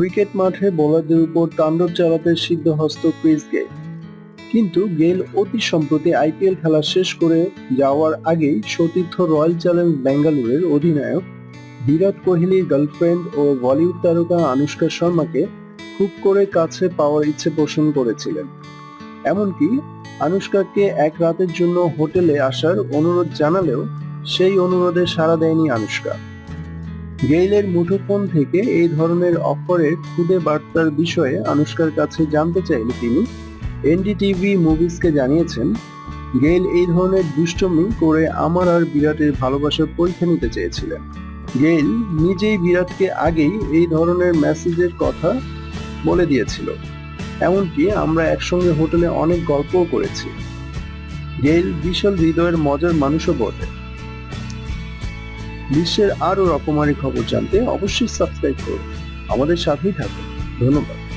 Cricket মাঠে বোলারদের উপর তাণ্ডব চালাতে সিদ্ধহস্ত ক্রিস গেল কিন্তু গেল অতি সম্প্রতি আইপিএল খেলা শেষ করে যাওয়ার আগেই সতীর্থ রয়্যাল চ্যালেঞ্জ বেঙ্গালুরের অধিনায়ক বিরাট কোহলির গার্লফ্রেন্ড ও বলিউড তারকা আনুষ্কা শর্মাকে খুব করে কাছে পাওয়ার ইচ্ছে পোষণ করেছিলেন। এমনকি আনুষ্কাকে এক রাতের জন্য হোটেলে আসার অনুরোধ জানালেও সেই অনুরোধে সাড়া দেয়নি আনুষ্কা। গেইলের মুঠোফোন থেকে এই ধরনের অফারের খুদে বার্তার বিষয়ে আনুষ্কার কাছে জানতে চাইলে তিনি এনডিটিভি মুভিজকে জানিয়েছেন, গেইল এই ধরনের দুষ্টমি করে আমার আর বিরাটের ভালোবাসার পরীক্ষা নিতে চেয়েছিলেন। গেইল নিজেই বিরাটকে আগেই এই ধরনের মেসেজের কথা বলে দিয়েছিল। এমনকি আমরা একসঙ্গে হোটেলে অনেক গল্পও করেছি। গেইল বিশাল হৃদয়ের মজার মানুষও বটে। বিশ্বের আরও রকমারি খবর জানতে অবশ্যই সাবস্ক্রাইব করুন। আমাদের সাথেই থাকুন। ধন্যবাদ।